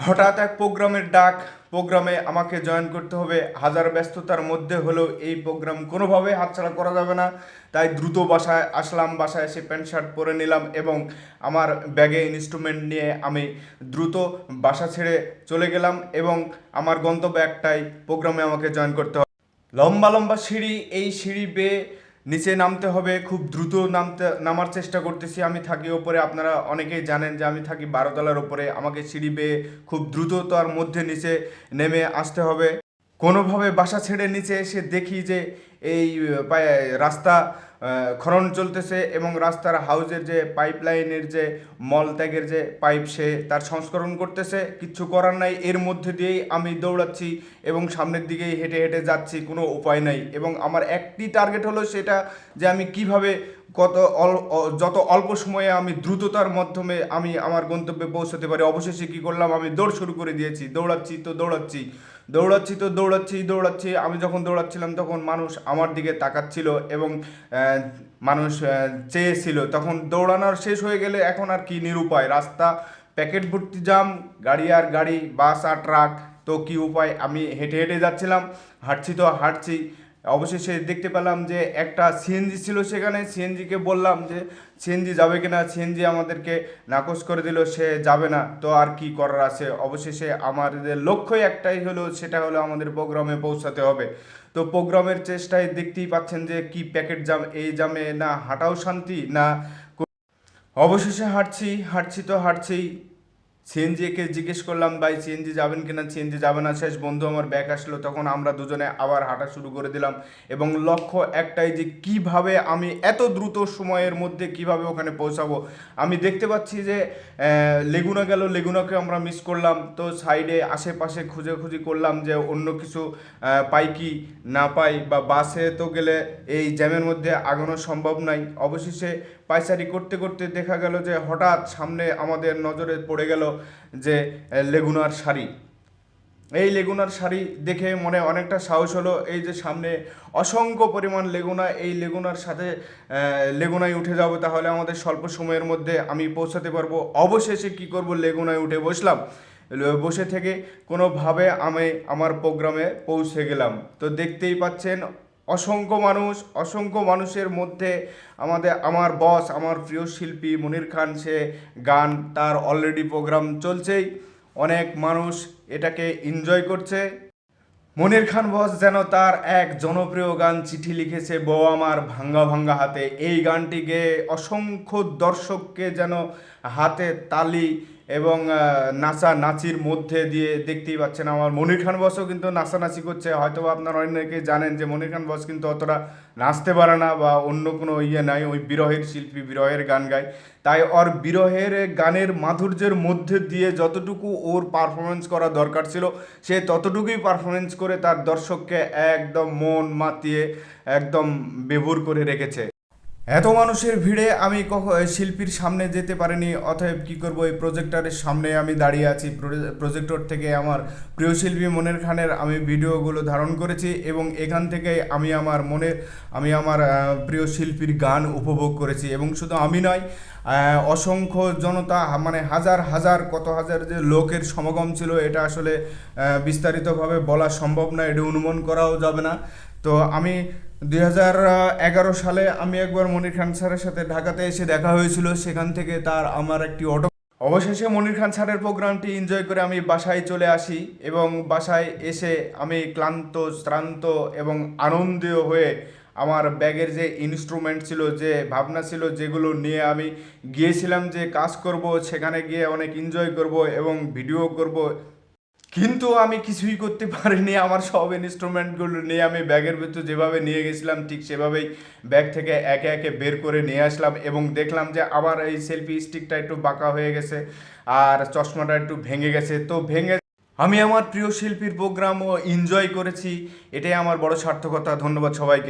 হঠাৎ এক প্রোগ্রামের ডাক, প্রোগ্রামে আমাকে জয়েন করতে হবে। হাজার ব্যস্ততার মধ্যে হলেও এই প্রোগ্রাম কোনোভাবে হাতছাড়া করা যাবে না। তাই দ্রুত বাসায় আসলাম, বাসায় এসে প্যান্ট, শার্ট পরে নিলাম এবং আমার ব্যাগে ইনস্ট্রুমেন্ট নিয়ে আমি দ্রুত বাসা ছেড়ে চলে গেলাম এবং আমার গন্তব্য একটাই প্রোগ্রামে আমাকে জয়েন করতে হবে। লম্বা লম্বা সিঁড়ি, এই সিঁড়ি বেয়ে নিচে নামতে হবে, খুব দ্রুত নামতে, নামার চেষ্টা করতেছি। আমি থাকি ওপরে, আপনারা অনেকেই জানেন যে আমি থাকি বারোতলার ওপরে। আমাকে সিঁড়ি বেয়ে খুব দ্রুততার মধ্যে নিচে নেমে আসতে হবে। কোনোভাবে বাসা ছেড়ে নিচে এসে দেখি যে এই রাস্তা খনন চলতেছে এবং রাস্তার হাউজের যে পাইপ লাইনের যে মল ত্যাগের যে পাইপ সে তার সংস্করণ করতেছে। কিচ্ছু করার নাই, এর মধ্যে দিয়েই আমি দৌড়াচ্ছি এবং সামনের দিকেই হেঁটে হেঁটে যাচ্ছি, কোনো উপায় নাই। এবং আমার একটি টার্গেট হলো সেটা যে আমি কীভাবে কত অল- যত অল্প সময়ে আমি দ্রুততার মাধ্যমে আমি আমার গন্তব্যে পৌঁছতে পারি, অবশেষে কি করলাম, আমি দৌড় শুরু করে দিয়েছি। দৌড়াচ্ছি তো দৌড়াচ্ছি দৌড়াচ্ছি তো দৌড়াচ্ছি দৌড়াচ্ছি। আমি যখন দৌড়াচ্ছিলাম তখন মানুষ আমার দিকে তাকাচ্ছিল এবং মানুষ চেয়েছিল। তখন দৌড়ানোর শেষ হয়ে গেলে এখন আর কি নিরুপায়? রাস্তা, প্যাকেট ভর্তি জাম, গাড়ি আর গাড়ি, বাস আর ট্রাক। তো কি উপায়? আমি হেঁটে হেঁটে যাচ্ছিলাম, হাঁটছি তো হাঁটছি। অবশেষে দেখতে পেলাম যে একটা সিএনজি ছিল সেখানে। সিএনজিকে বললাম যে সিএনজি যাবে কিনা? সিএনজি আমাদেরকে নাকচ করে দিল, সে যাবে না। তো আর কি করার আছে? অবশেষে আমাদের লক্ষ্যই একটাই হলো, সেটা হলো আমাদের প্রোগ্রামে পৌঁছাতে হবে। তো প্রোগ্রামের চেষ্টায় দেখতেই পাচ্ছেন যে কি প্যাকেট জাম এই জামে না হাঁটাও শান্তি, না অবশেষে হাঁটছি হাঁটছি তো হাঁটছি। সিএনজিকে জিজ্ঞেস করলাম, ভাই সিএনজি যাবেন কিনা? সিএনজি যাবে না, শেষ বন্ধু আমার ব্যাক আসলো। তখন আমরা দুজনে আবার হাঁটা শুরু করে দিলাম এবং লক্ষ্য একটাই যে, কীভাবে আমি এত দ্রুত সময়ের মধ্যে কীভাবে ওখানে পৌঁছাবো? আমি দেখতে পাচ্ছি যে লেগুনা গেল লেগুনাকে আমরা মিস করলাম। তো সাইডে আশেপাশে খুঁজে খুঁজি করলাম যে, অন্য কিছু পাই কি না পাই বা বাসে তো গেলে এই জ্যামের মধ্যে আগানো সম্ভব নাই। অবশেষে পাইচারি করতে করতে দেখা গেল যে, হঠাৎ সামনে আমাদের নজরে পড়ে গেল যে লেগুনার শাড়ি। এই লেগুনার শাড়ি দেখে মনে অনেকটা সাহস হলো, এই যে সামনে অসংখ্য পরিমাণ লেগুনা, এই লেগুনার সাথে লেগুনায় উঠে যাব, তাহলে আমাদের স্বল্প সময়ের মধ্যে আমি পৌঁছাতে পারব। অবশেষে কি করব? লেগুনায় উঠে বসলাম। বসে থেকে কোনোভাবে আমি আমার প্রোগ্রামে পৌঁছে গেলাম। তো দেখতেই পাচ্ছেন অসংখ্য মানুষ, অসংখ্য মানুষের মধ্যে আমাদের, আমার বস আমার প্রিয় শিল্পী মনির খান, সে গান তার অলরেডি প্রোগ্রাম চলছেই। অনেক মানুষ এটাকে এনজয় করছে। মনির খান বস যেন তার এক জনপ্রিয় গান চিঠি লিখেছে, বউ আমার ভাঙ্গা ভাঙ্গা হাতে। এই গানটিকে অসংখ্য দর্শককে যেন হাতে তালি এবং নাচা নাচির মধ্যে দিয়ে দেখতেই পাচ্ছেন আমার মনির খান বসও কিন্তু নাচানাচি করছে। হয়তো আপনারা অনেকে জানেন যে মনির খান বস কিন্তু অতটা নাচতে পারে না বা অন্য কোনো ইয়ে নাই, ওই বিরহের শিল্পী, বিরহের গান গায়। তাই ওর বিরহের গানের মাধুর্যের মধ্যে দিয়ে যতটুকু ওর পারফরমেন্স করা দরকার ছিল, সে ততটুকুই পারফরমেন্স করে তার দর্শককে একদম মন মাতিয়ে, একদম বেভুর করে রেখেছে। এত মানুষের ভিড়ে আমি শিল্পীর সামনে যেতে পারিনি, অতএব কি করব? এই প্রজেক্টরের সামনে আমি দাঁড়িয়ে আছি। প্রজে- প্রজেক্টর থেকে আমার প্রিয় শিল্পী মনের খানের আমি ভিডিওগুলো ধারণ করেছি এবং এখান থেকে আমি আমার মনের আমি আমার প্রিয় শিল্পীর গান উপভোগ করেছি। এবং শুধু আমি নয় অসংখ্য জনতা মানে হাজার হাজার, কত হাজার যে লোকের সমাগম ছিল, এটা আসলে বিস্তারিতভাবে বলা সম্ভব না, এটা অনুমান করাও যাবে না। তো আমি দুই হাজার এগারো সালে আমি একবার মনির খান স্যারের সাথে ঢাকাতে এসে দেখা হয়েছিল। সেখান থেকে তার আমার একটি অটো অবশেষে মনির খান স্যারের প্রোগ্রামটি এনজয় করে আমি বাসায় চলে আসি এবং বাসায় এসে আমি ক্লান্ত, শ্রান্ত এবং আনন্দীয় হয়ে আমার ব্যাগের যে ইনস্ট্রুমেন্ট ছিল, যে ভাবনা ছিল, যেগুলো নিয়ে আমি গিয়েছিলাম যে কাজ করব, সেখানে গিয়ে অনেক এনজয় করব এবং ভিডিও করব। কিন্তু আমি কিছুই করতে পারিনি, আমার সব ইনস্ট্রুমেন্টগুলো নিয়ে আমি ব্যাগের ভিতর যেভাবে নিয়ে গেছিলাম, ঠিক সেভাবেই ব্যাগ থেকে একে একে বের করে নিয়ে আসলাম এবং দেখলাম যে আবার এই সেলফি স্টিকটা একটু বাঁকা হয়ে গেছে আর চশমাটা একটু ভেঙে গেছে। তো ভেঙে আমি আমার প্রিয় শিল্পীর প্রোগ্রামও এনজয় করেছি, এটাই আমার বড় সার্থকতা। ধন্যবাদ সবাইকে।